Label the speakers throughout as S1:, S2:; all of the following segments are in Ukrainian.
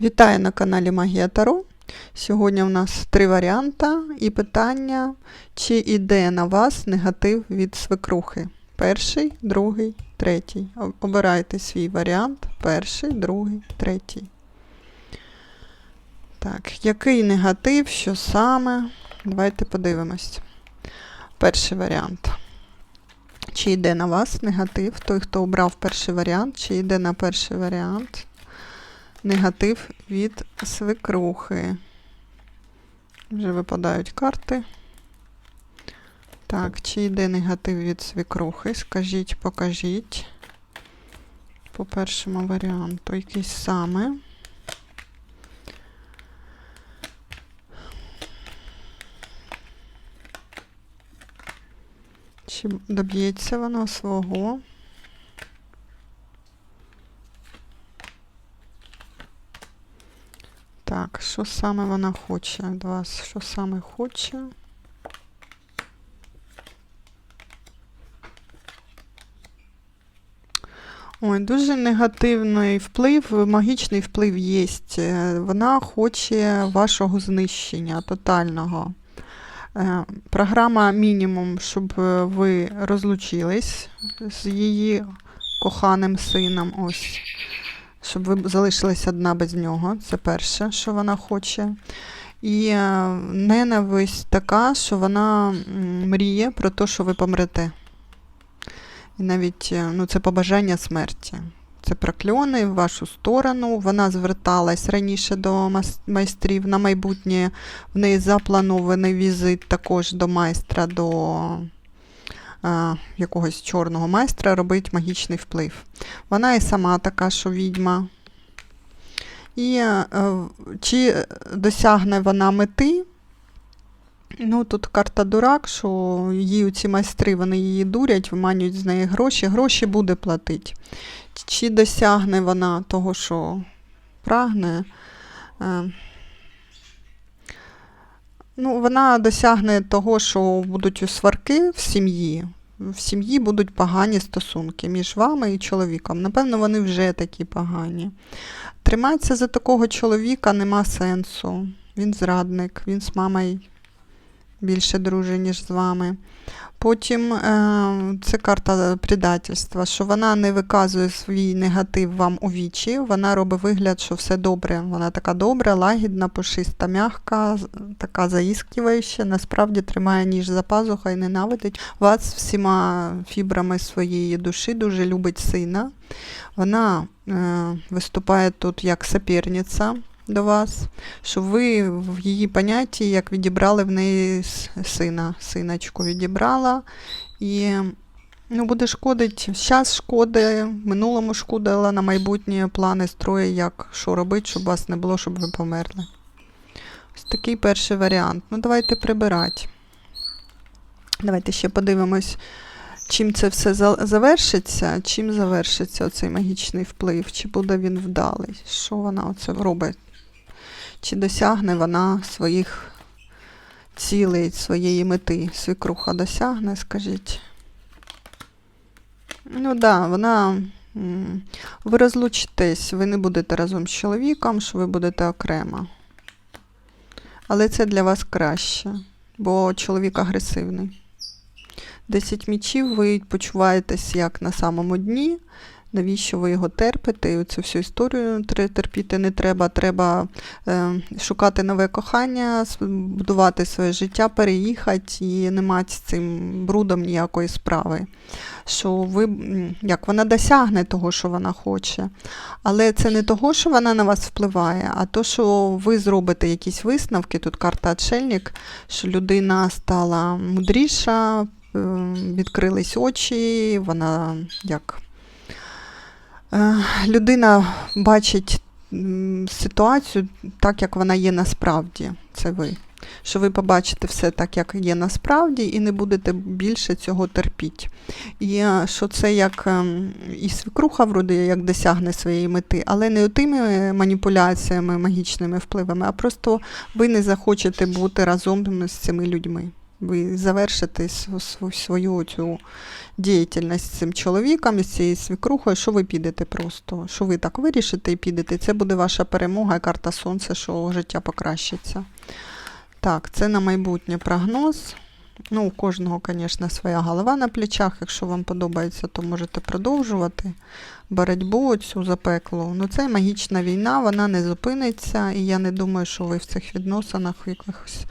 S1: Вітаю на каналі Магія Таро. Сьогодні у нас три варіанти і питання, чи йде на вас негатив від свекрухи. Перший, другий, третій. Обирайте свій варіант. Перший, другий, третій. Так, який негатив, що саме? Давайте подивимось. Перший варіант. Чи йде на вас негатив? Той, хто обрав перший варіант, чи йде на перший варіант? Негатив від свекрухи. Вже випадають карти. Так, чи йде негатив від свекрухи? Скажіть, покажіть. По першому варіанту, якийсь саме. Чи доб'ється воно свого? Так, що саме вона хоче від вас? Що саме хоче? Ой, дуже негативний вплив, магічний вплив є. Вона хоче вашого знищення тотального. Е, Програма мінімум, щоб е, ви розлучились з її коханим сином. Ось щоб ви залишились одна без нього. Це перше, що вона хоче. І е, ненависть така, що вона мріє про те, що ви помрете. І навіть е, ну, це побажання смерті. Це прокльони в вашу сторону. Вона зверталась раніше до майстрів на майбутнє. В неї запланований візит також до майстра, до якогось чорного майстра, робить магічний вплив. Вона і сама така, що відьма. І е, чи досягне вона мети? Ну, тут карта дурак, що її ці майстри вони її дурять, виманюють з неї гроші. Гроші буде платити. Чи досягне вона того, що прагне? Е, Ну, вона досягне того, що будуть сварки в сім'ї. В сім'ї будуть погані стосунки між вами і чоловіком. Напевно, вони вже такі погані. Триматися за такого чоловіка нема сенсу. Він зрадник, він з мамою більше дружить, ніж з вами. Потім е, це карта предательства, що вона не виказує свій негатив вам у вічі, вона робить вигляд, що все добре. Вона така добра, лагідна, пушиста, м'яка, така заісківаюча, насправді тримає ніж за пазуха і ненавидить вас всіма фібрами своєї душі, дуже любить сина. Вона е, виступає тут як соперниця до вас, що ви в її понятті як відібрали в неї сина, синочку відібрала. І ну, буде шкодить, зараз шкоди, минулому шкодила на майбутнє плани строє, як що робити, щоб вас не було, щоб ви померли. Ось такий перший варіант. Ну, давайте прибирати. Давайте ще подивимось, чим це все завершиться, чим завершиться оцей магічний вплив, чи буде він вдалий, що вона оце робить, чи досягне вона своїх цілей, своєї мети. Свікруха досягне, скажіть. Ну так, да, вона. Ви розлучитесь, ви не будете разом з чоловіком, що ви будете окремо. Але це для вас краще, бо чоловік агресивний. Десять мічів, ви почуваєтесь як на самому дні. Навіщо ви його терпите? І цю всю історію терпіти не треба. Треба е, шукати нове кохання, будувати своє життя, переїхати і не мати з цим брудом ніякої справи. Що ви, як вона досягне того, що вона хоче. Але це не того, що вона на вас впливає, а то, що ви зробите якісь висновки. Тут карта отшельник, що людина стала мудріша, е, відкрились очі, вона як. Е, Людина бачить ситуацію так, як вона є насправді. Це ви. Що ви побачите все так, як є насправді, і не будете більше цього терпіти. І е, що це як ем, і свекруха вроде як досягне своєї мети, але не тими маніпуляціями, магічними впливами, а просто ви не захочете бути разом з цими людьми. Св- св- свою цю діяльність з цим чоловіком, з цією свікрухою, що ви підете просто. Що ви так вирішите і підете. Це буде ваша перемога і карта сонця, що життя покращиться. Так, це на майбутнє прогноз. Ну, у кожного, звісно, своя голова на плечах. Якщо вам подобається, то можете продовжувати боротьбу цю запеклу. Ну, це магічна війна, вона не зупиниться, і я не думаю, що ви в цих відносинах якихось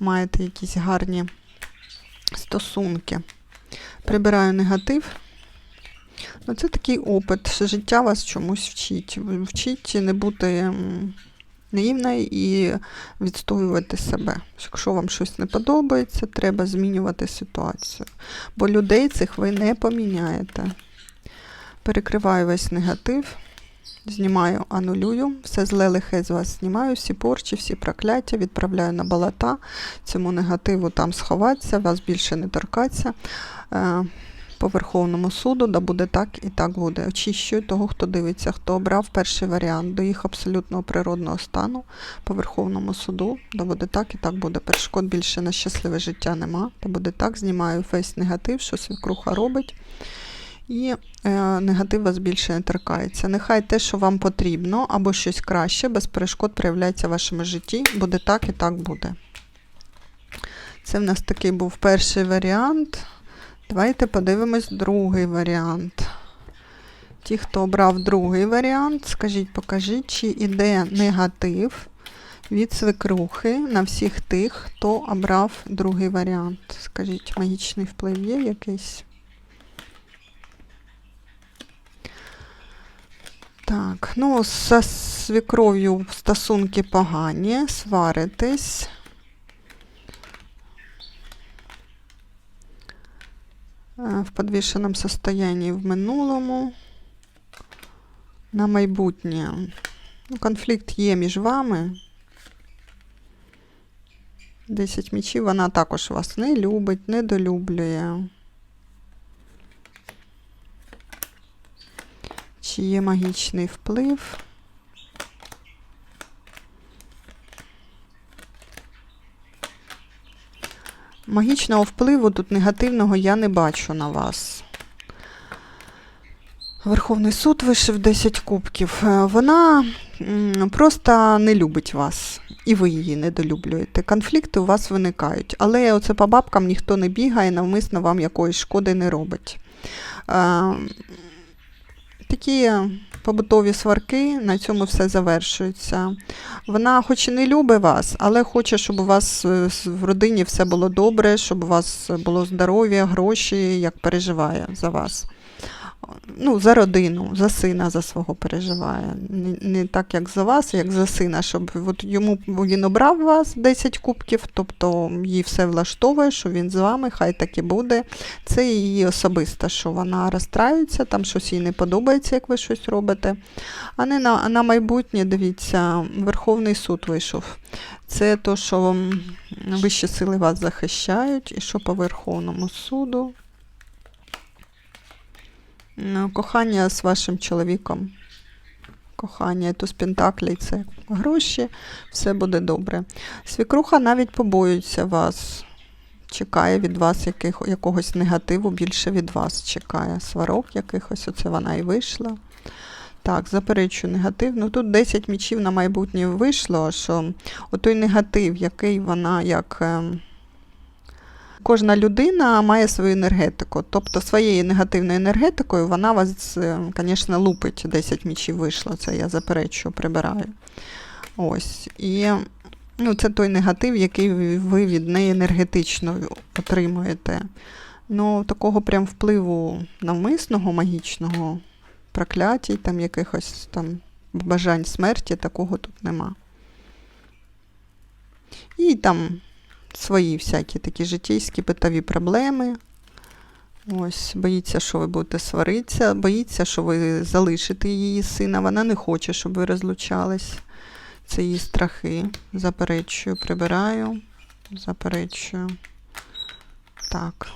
S1: маєте якісь гарні стосунки. Прибираю негатив. Ну, це такий опит, що життя вас чомусь вчить. Вчить не бути наївною і відстоювати себе. Якщо вам щось не подобається, треба змінювати ситуацію. Бо людей цих ви не поміняєте. Перекриваю весь негатив, знімаю, анулюю, все зле лихе з вас знімаю, всі порчі, всі прокляття, відправляю на болота, цьому негативу там сховатися, вас більше не торкаться. Е, По Верховному суду, да буде так і так буде. Очищую того, хто дивиться, хто обрав перший варіант до їх абсолютного природного стану по Верховному суду, да буде так і так буде. Перешкод більше на щасливе життя нема. Да буде так, знімаю весь негатив, що свекруха робить. І е, негатив вас більше не торкається. Нехай те, що вам потрібно, або щось краще, без перешкод проявляється в вашому житті. Буде так і так буде. Це в нас такий був перший варіант. Давайте подивимось другий варіант. Ті, хто обрав другий варіант, скажіть, покажіть, чи іде негатив від свекрухи на всіх тих, хто обрав другий варіант. Скажіть, магічний вплив є якийсь? Так, ну, з свікров'ю стосунки погані, сваритесь. Е, В підвішеному состоянні в минулому. На майбутнє. Ну, конфлікт є між вами. 10 мічів, вона також вас не любить, недолюблює. Чи є магічний вплив? Магічного впливу тут негативного я не бачу на вас. Верховний суд вишив 10 кубків. Е, Вона просто не любить вас, і ви її недолюблюєте. Конфлікти у вас виникають, але оце по бабкам ніхто не бігає, навмисно вам якоїсь шкоди не робить. Такі побутові сварки, на цьому все завершується. Вона хоч і не любить вас, але хоче, щоб у вас е, в родині все було добре, щоб у вас було здоров'я, гроші, як переживає за вас. Ну, за родину, за сина за свого переживає. Не, не так, як за вас, як за сина, щоб от йому він обрав вас 10 кубків, тобто їй все влаштовує, що він з вами, хай так і буде. Це її особисто, що вона розстраюється, там щось їй не подобається, як ви щось робите. А не на, на майбутнє, дивіться, Верховний суд вийшов. Це то, що вищі сили вас захищають, і що по Верховному суду. Кохання з вашим чоловіком. Кохання, туз пентаклей це гроші, все буде добре. Свікруха навіть побоюється вас, чекає від вас яких, якогось негативу, більше від вас чекає. Сварок якихось, оце вона і вийшла. Так, заперечую негатив. Ну тут 10 мічів на майбутнє вийшло, що отой негатив, який вона як. Кожна людина має свою енергетику. Тобто своєю негативною енергетикою вона вас, звісно, лупить. 10 мічів вийшло, це я заперечую, прибираю. Ось. І ну, це той негатив, який ви від неї енергетично отримуєте. Ну, такого прям впливу навмисного, магічного, проклятій, там якихось там бажань смерті, такого тут нема. І там свої всякі такі житейські битові проблеми. Ось, боїться, що ви будете сваритися, боїться, що ви залишите її сина. Вона не хоче, щоб ви розлучались. Це її страхи. Заперечую, прибираю, заперечую. Так.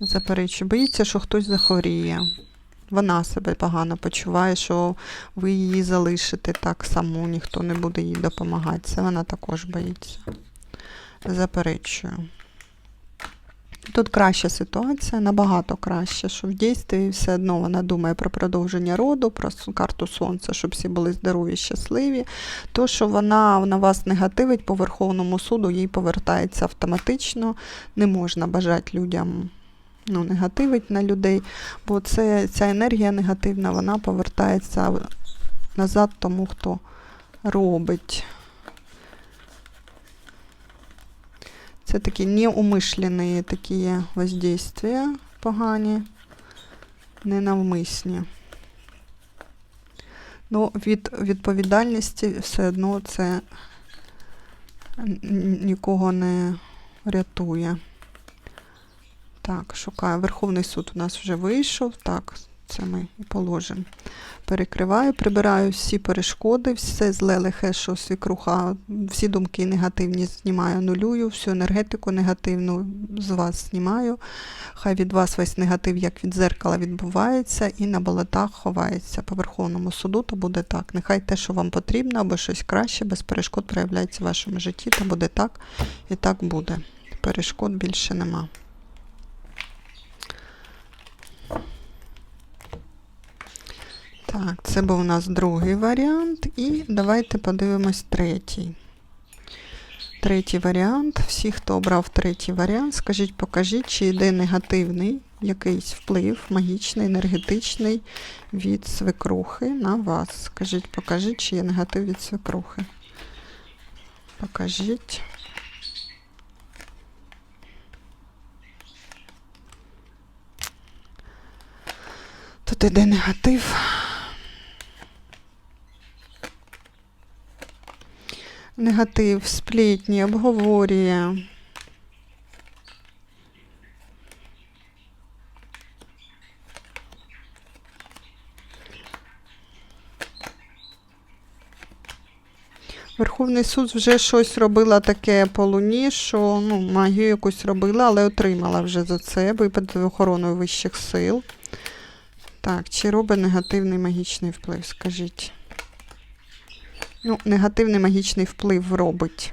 S1: Заперечую. Боїться, що хтось захворіє. Вона себе погано почуває, що ви її залишите так само, ніхто не буде їй допомагати. Це вона також боїться. заперечую. Тут краща ситуація, набагато краще, що в дійстві все одно вона думає про продовження роду, про карту сонця, щоб всі були здорові, щасливі. То, що вона на вас негативить по Верховному суду, їй повертається автоматично. Не можна бажати людям ну, негативить на людей, бо це, ця енергія негативна, вона повертається назад тому, хто робить. Це такі неумишлені такі воздействия погані, ненавмисні. Ну, від відповідальності все одно це нікого не рятує. Так, шукаю. Верховний суд у нас вже вийшов. Так, це ми і положимо. Перекриваю, прибираю всі перешкоди, все зле лихе, що свікруха, всі думки негативні знімаю, нулюю, всю енергетику негативну з вас знімаю. Хай від вас весь негатив, як від зеркала, відбувається, і на болотах ховається по Верховному суду, то буде так. Нехай те, що вам потрібно, або щось краще, без перешкод проявляється в вашому житті, то буде так, і так буде. Перешкод більше нема. Так, це був у нас другий варіант. І давайте подивимось третій. Третій варіант. Всі, хто обрав третій варіант, скажіть, покажіть, чи йде негативний якийсь вплив, магічний, енергетичний від свекрухи на вас. Скажіть, покажіть, чи є негатив від свекрухи. Покажіть. Тут іде негатив. Негатив, сплітні, обговорює. Верховний суд вже щось робила таке по луні, що ну, магію якусь робила, але отримала вже за це випад охороною вищих сил. Так, чи робить негативний магічний вплив, скажіть. Ну, негативний магічний вплив робить.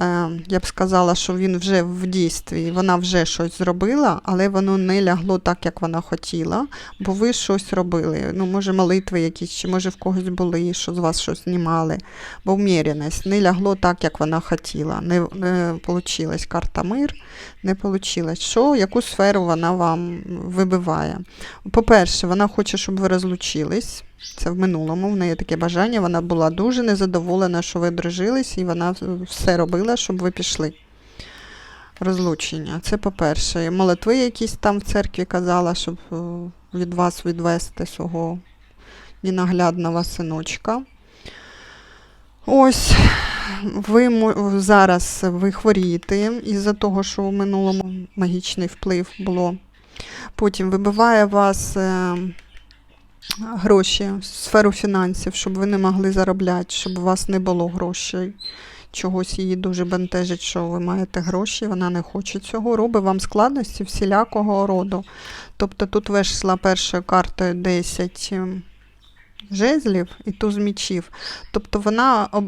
S1: Е, я б сказала, що він вже в дійстві, вона вже щось зробила, але воно не лягло так, як вона хотіла, бо ви щось робили. Ну, може, молитви якісь, чи може в когось були, що з вас щось знімали. Бо вміряність не лягло так, як вона хотіла. Не, не вийшла карта мир, не вийшло. Що, яку сферу вона вам вибиває? По-перше, вона хоче, щоб ви розлучились. Це в минулому, в неї таке бажання. Вона була дуже незадоволена, що ви дружились, і вона все робила, щоб ви пішли. Розлучення. Це по-перше. Молитви якісь там в церкві казала, щоб е, від вас відвести свого ненаглядного синочка. Ось, ви зараз ви хворієте із-за того, що в минулому магічний вплив було. Потім вибиває вас. Е, гроші, сферу фінансів, щоб ви не могли заробляти, щоб у вас не було грошей. Чогось її дуже бентежить, що ви маєте гроші, вона не хоче цього. Робить вам складності всілякого роду. Тобто тут вийшла першою картою 10 ем, жезлів і туз мічів. Тобто вона е,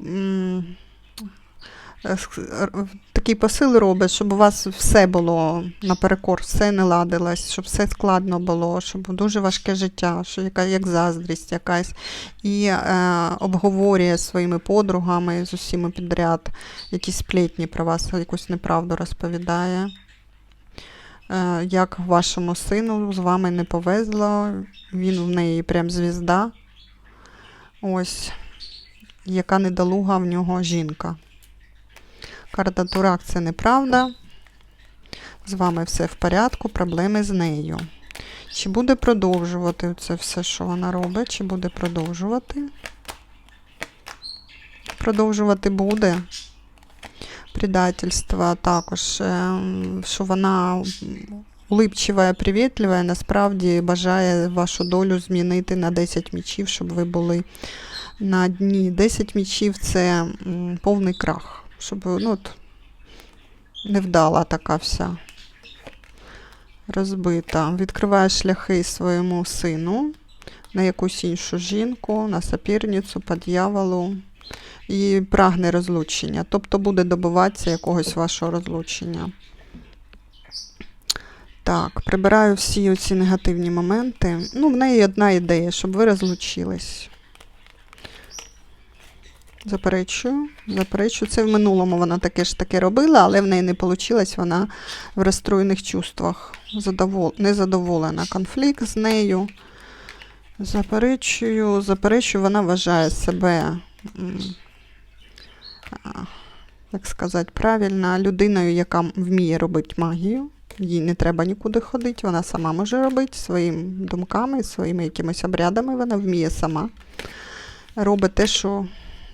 S1: р- такий посил робить, щоб у вас все було наперекор, все не ладилось, щоб все складно було, щоб дуже важке життя, що яка, як заздрість якась. І е, обговорює своїми подругами з усіма підряд, якісь сплетні про вас, якусь неправду розповідає. Е, як вашому сину з вами не повезло, він в неї прям звізда. Ось, яка недолуга в нього жінка. Карта Турак це неправда. З вами все в порядку, проблеми з нею. Чи буде продовжувати це все, що вона робить? Чи буде продовжувати? Продовжувати буде. Предательство також, ем, що вона улипчива, привітлива, насправді бажає вашу долю змінити на 10 мічів, щоб ви були на дні. 10 мічів це повний крах, щоб ну, от, невдала така вся розбита. Відкриває шляхи своєму сину на якусь іншу жінку, на соперницю, по дьяволу. і прагне розлучення, тобто буде добиватися якогось вашого розлучення. Так, прибираю всі оці негативні моменти. Ну, в неї одна ідея, щоб ви розлучились. Заперечую, заперечую. Це в минулому вона таке ж таки робила, але в неї не вийшло, вона в розстроєних чувствах. Задовол... Незадоволена. Конфлікт з нею. Заперечую, заперечую, вона вважає себе, як сказати, правильно, людиною, яка вміє робити магію. Їй не треба нікуди ходити, вона сама може робити своїми думками, своїми якимись обрядами, вона вміє сама. Робить те, що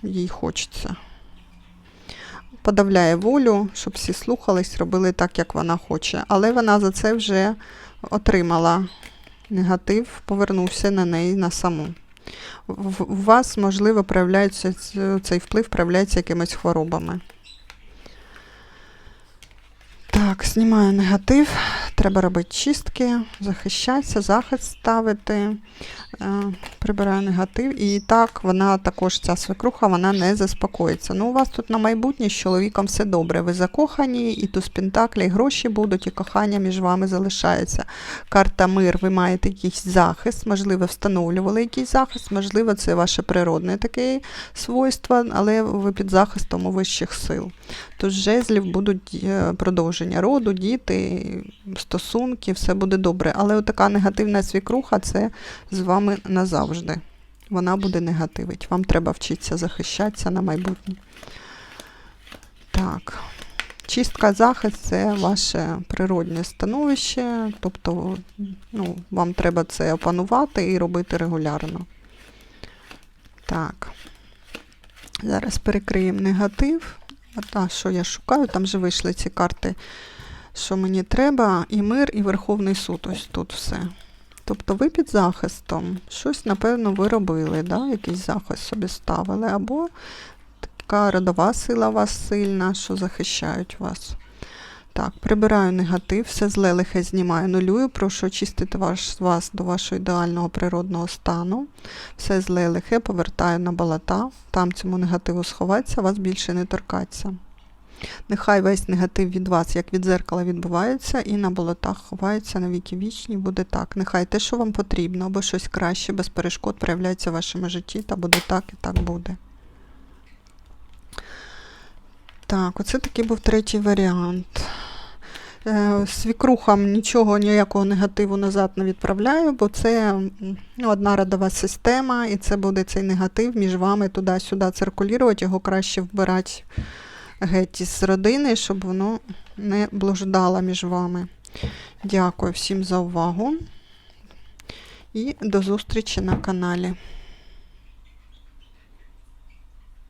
S1: їй хочеться. Подавляє волю, щоб всі слухались, робили так, як вона хоче. Але вона за це вже отримала негатив, повернувся на неї на саму. У вас, можливо, проявляється цей вплив проявляється якимись хворобами. Так, знімаю негатив. Треба робити чистки, захищатися, захист ставити. Е, прибираю негатив. І так, вона також, ця свекруха, вона не заспокоїться. Ну, у вас тут на майбутнє з чоловіком все добре. Ви закохані, і тут пентаклі, і гроші будуть, і кохання між вами залишається. Карта мир, ви маєте якийсь захист, можливо, встановлювали якийсь захист, можливо, це ваше природне таке свойство, але ви під захистом у вищих сил. Тож жезлів будуть е, продовження роду, діти, стосунки, все буде добре. Але така негативна свікруха це з вами назавжди. Вона буде негативить. Вам треба вчитися захищатися на майбутнє. Так. Чистка захист це ваше природне становище, тобто ну, вам треба це опанувати і робити регулярно. Так. Зараз перекриємо негатив. А що я шукаю? Там же вийшли ці карти, що мені треба, і мир, і Верховний суд. Ось тут все. Тобто ви під захистом. Щось, напевно, ви робили, да? якийсь захист собі ставили, або така родова сила вас сильна, що захищають вас. Так, прибираю негатив, все зле лихе знімаю, нулюю, прошу очистити ваш, вас до вашого ідеального природного стану. Все зле лихе повертаю на болота, там цьому негативу сховатися, вас більше не торкаться. Нехай весь негатив від вас, як від зеркала, відбувається, і на болотах ховається на віки вічні, буде так. Нехай те, що вам потрібно, або щось краще, без перешкод проявляється в вашому житті, та буде так і так буде. Так, оце такий був третій варіант. Е, Свікрухам нічого, ніякого негативу назад не відправляю, бо це ну, одна родова система, і це буде цей негатив між вами туди-сюди циркулювати, його краще вбирати геть із родини, щоб воно не блуждало між вами. Дякую всім за увагу і до зустрічі на каналі.